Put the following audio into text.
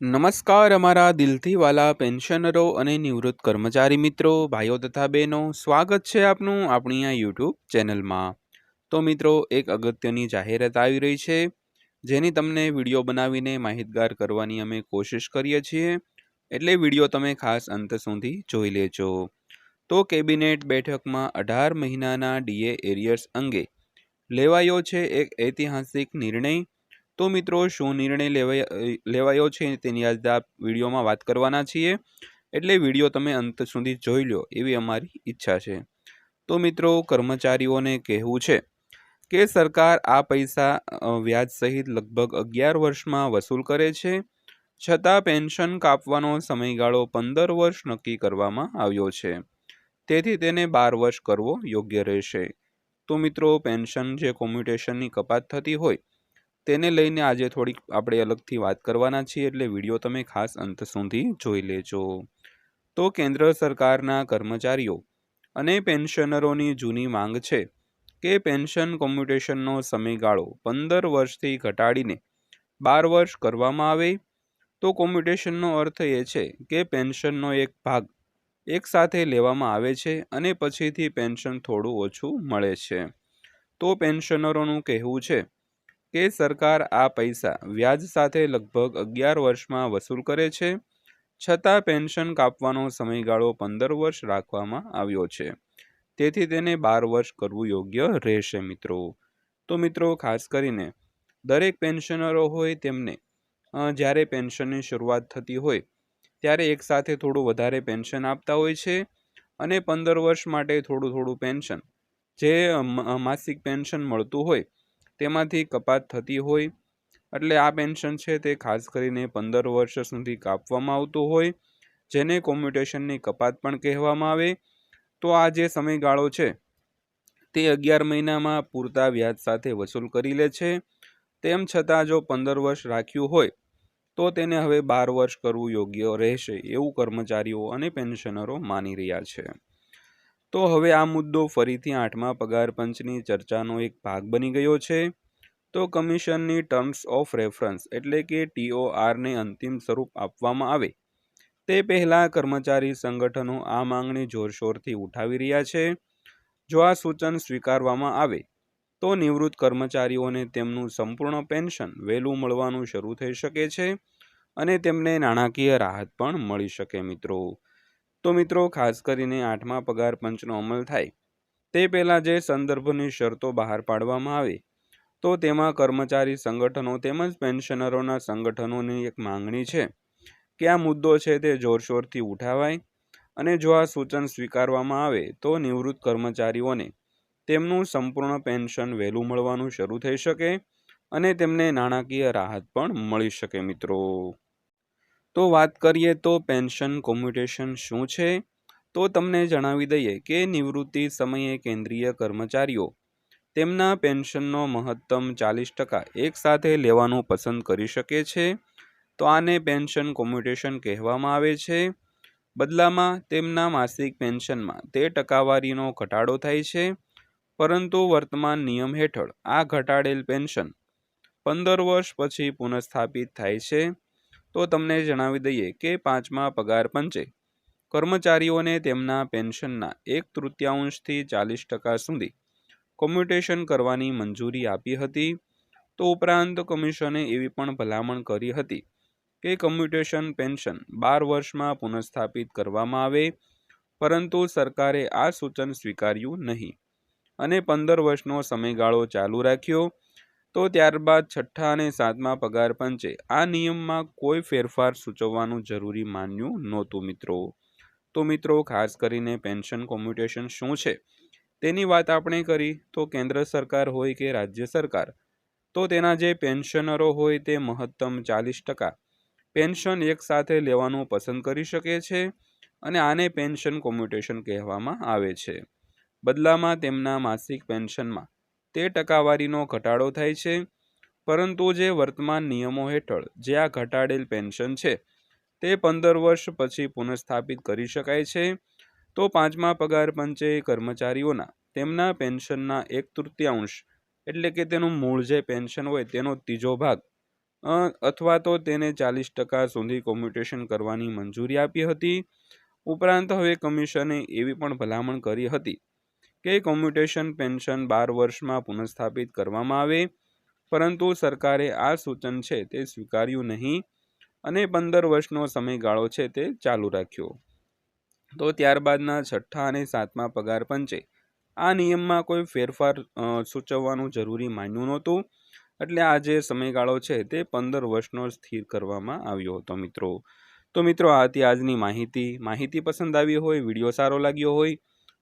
નમસ્કાર, અમારા દિલથી વાલા પેન્શનરો અને નિવૃત્ત કર્મચારી મિત્રો, ભાઈઓ તથા બહેનો, સ્વાગત છે આપનું આપણી આ યુટ્યુબ ચેનલમાં. તો મિત્રો, એક અગત્યની જાહેરાત આવી રહી છે, જેની તમને વીડિયો બનાવીને માહિતગાર કરવાની અમે કોશિશ કરીએ છીએ. એટલે વીડિયો તમે ખાસ અંત સુધી જોઈ લેજો. તો કેબિનેટ બેઠકમાં અઢાર મહિનાના ડીએ એરિયર્સ અંગે લેવાયો છે એક ઐતિહાસિક નિર્ણય તો મિત્રો શું નિર્ણય લેવાય, લેવાયો છે તેની આજે આ વિડીયોમાં વાત કરવાના છીએ. એટલે વીડિયો તમે અંત સુધી જોઈ લો એવી અમારી ઈચ્છા છે. તો મિત્રો કર્મચારીઓને કહેવું છે કે સરકાર આ પૈસા વ્યાજ સહિત લગભગ અગિયાર વર્ષમાં વસૂલ કરે છે. છતાં પેન્શન કાપવાનો સમયગાળો પંદર વર્ષ નક્કી કરવામાં આવ્યો છે. તેથી તેને બાર વર્ષ કરવો યોગ્ય રહેશે. તો મિત્રો પેન્શન જે કોમ્યુટેશનની કપાત થતી હોય તેને લઈને આજે થોડીક આપણે અલગથી વાત કરવાના છીએ, એટલે વીડિયો તમે ખાસ અંત સુધી જોઈ લેજો. તો કેન્દ્ર સરકારના કર્મચારીઓ અને પેન્શનરોની જૂની માંગ છે કે પેન્શન કોમ્યુટેશનનો સમયગાળો પંદર વર્ષથી ઘટાડીને બાર વર્ષ કરવામાં આવે. તો કોમ્યુટેશનનો અર્થ એ છે કે પેન્શનનો એક ભાગ એકસાથે લેવામાં આવે છે અને પછીથી પેન્શન થોડું ઓછું મળે છે. તો પેન્શનરોનું કહેવું છે કે સરકાર આ પૈસા વ્યાજ સાથે લગભગ અગિયાર વર્ષમાં વસૂલ કરે છે? છતાં પેન્શન કાપવાનો સમયગાળો પંદર વર્ષ રાખવામાં આવ્યો છે. તેથી તેને બાર વર્ષ કરવું યોગ્ય રહેશે મિત્રો. તો મિત્રો, ખાસ કરીને દરેક પેન્શનરો હોય તેમને જ્યારે પેન્શનની શરૂઆત થતી હોય, ત્યારે એકસાથે થોડું વધારે પેન્શન આપતા હોય છે અને પંદર વર્ષ માટે થોડું થોડું પેન્શન, જે માસિક પેન્શન મળતું હોય તેમાંથી કપાત થતી હોય, એટલે આ પેન્શન છે તે ખાસ કરીને પંદર વર્ષ સુધી કાપવામાં આવતું હોય, જેને કોમ્યુટેશનની કપાત પણ કહેવામાં આવે. તો આ જે સમયગાળો છે, તે અગિયાર મહિનામાં પૂરતા વ્યાજ સાથે વસૂલ કરી લે છે. તેમ છતાં જો પંદર વર્ષ રાખ્યું હોય, તો તેને હવે બાર વર્ષ કરવું યોગ્ય રહેશે, એવું કર્મચારીઓ અને પેન્શનરો માની રહ્યા છે. તો હવે આ મુદ્દો ફરીથી આઠમા પગાર પંચની ચર્ચાનો એક ભાગ બની ગયો છે. તો કમિશનની ટર્મ્સ ઓફ રેફરન્સ એટલે કે ટીઓઆરને અંતિમ સ્વરૂપ આપવામાં આવે. તે પહેલાં કર્મચારી સંગઠનો આ માંગણી જોરશોરથી ઉઠાવી રહ્યા છે. જો આ સૂચન સ્વીકારવામાં આવે, તો નિવૃત્ત કર્મચારીઓને તેમનું સંપૂર્ણ પેન્શન વહેલું મળવાનું શરૂ થઈ શકે છે અને તેમને નાણાકીય રાહત પણ મળી શકે મિત્રો. તો મિત્રો, ખાસ કરીને આઠમા પગાર પંચનો અમલ થાય, તે પહેલાં જે સંદર્ભની શરતો બહાર પાડવામાં આવે, તો તેમાં કર્મચારી સંગઠનો તેમજ પેન્શનરોના સંગઠનોની એક માંગણી છે કે આ મુદ્દો છે તે જોરશોરથી ઉઠાવાય અને જો આ સૂચન સ્વીકારવામાં આવે, તો નિવૃત્ત કર્મચારીઓને તેમનું સંપૂર્ણ પેન્શન વહેલું મળવાનું શરૂ થઈ શકે અને તેમને નાણાકીય રાહત પણ મળી શકે મિત્રો. તો વાત કરીએ તો પેન્શન કોમ્યુટેશન શું છે? તો તમને જણાવી દઈએ કે નિવૃત્તિ સમયે કેન્દ્રીય કર્મચારીઓ તેમના પેન્શનનો મહત્તમ ચાલીસ ટકા એકસાથે લેવાનું પસંદ કરી શકે છે. તો આને પેન્શન કોમ્યુટેશન કહેવામાં આવે છે. બદલામાં તેમના માસિક પેન્શનમાં તે ટકાવારીનો ઘટાડો થાય છે. પરંતુ વર્તમાન નિયમ હેઠળ આ ઘટાડેલ પેન્શન પંદર વર્ષ પછી પુનઃસ્થાપિત થાય છે. તો તમને જણાવી દઈએ કે પાંચમા પગાર પંચે કર્મચારીઓને તેમના પેન્શનના એક તૃતીયાંશથી ચાલીસ ટકા સુધી કોમ્યુટેશન કરવાની મંજૂરી આપી હતી. તો ઉપરાંત કમિશને એવી પણ ભલામણ કરી હતી કે કમ્યુટેશન પેન્શન બાર વર્ષમાં પુનઃસ્થાપિત કરવામાં આવે, પરંતુ સરકારે આ સૂચન સ્વીકાર્યું નહીં અને પંદર વર્ષનો સમયગાળો ચાલુ રાખ્યો તો ત્યારબાદ છઠ્ઠા અને સાતમા પગાર પંચે આ નિયમમાં કોઈ ફેરફાર સૂચવવાનું જરૂરી માન્યું નહોતું, મિત્રો. તો મિત્રો, ખાસ કરીને પેન્શન કોમ્યુટેશન શું છે? તેની વાત આપણે કરી તો કેન્દ્ર સરકાર હોય કે રાજ્ય સરકાર? તો તેના જે પેન્શનરો હોય તે મહત્તમ ચાલીસ ટકા પેન્શન એકસાથે લેવાનું પસંદ કરી શકે છે અને આને પેન્શન કોમ્યુટેશન કહેવામાં આવે છે. બદલામાં તેમના માસિક પેન્શનમાં તે ટકાવારીનો ઘટાડો થાય છે. પરંતુ જે વર્તમાન નિયમો હેઠળ જે આ ઘટાડેલ પેન્શન છે, તે પંદર વર્ષ પછી પુનઃસ્થાપિત કરી શકાય છે. તો પાંચમા પગાર પંચે કર્મચારીઓના તેમના પેન્શનના એક તૃતીયાંશ એટલે કે તેનું મૂળ જે પેન્શન હોય તેનો ત્રીજો ભાગ અથવા તો તેને ચાલીસ ટકા સુધી કોમ્યુટેશન કરવાની મંજૂરી આપી હતી. ઉપરાંત હવે કમિશને એવી પણ ભલામણ કરી હતી કે કોમ્યુટેશન પેન્શન બાર વર્ષમાં પુનઃસ્થાપિત કરવામાં આવે, પરંતુ સરકારે આ સૂચન છે તે સ્વીકાર્યું નહીં અને પંદર વર્ષનો સમયગાળો છે તે ચાલુ રાખ્યો. તો ત્યારબાદના છઠ્ઠા અને સાતમા પગાર પંચે આ નિયમમાં કોઈ ફેરફાર સૂચવવાનું જરૂરી માન્યું નહોતું, એટલે આ જે સમયગાળો છે તે પંદર વર્ષનો સ્થિર કરવામાં આવ્યો હતો મિત્રો. તો મિત્રો આ હતી આજની માહિતી માહિતી પસંદ આવી હોય, વીડિયો સારો લાગ્યો હોય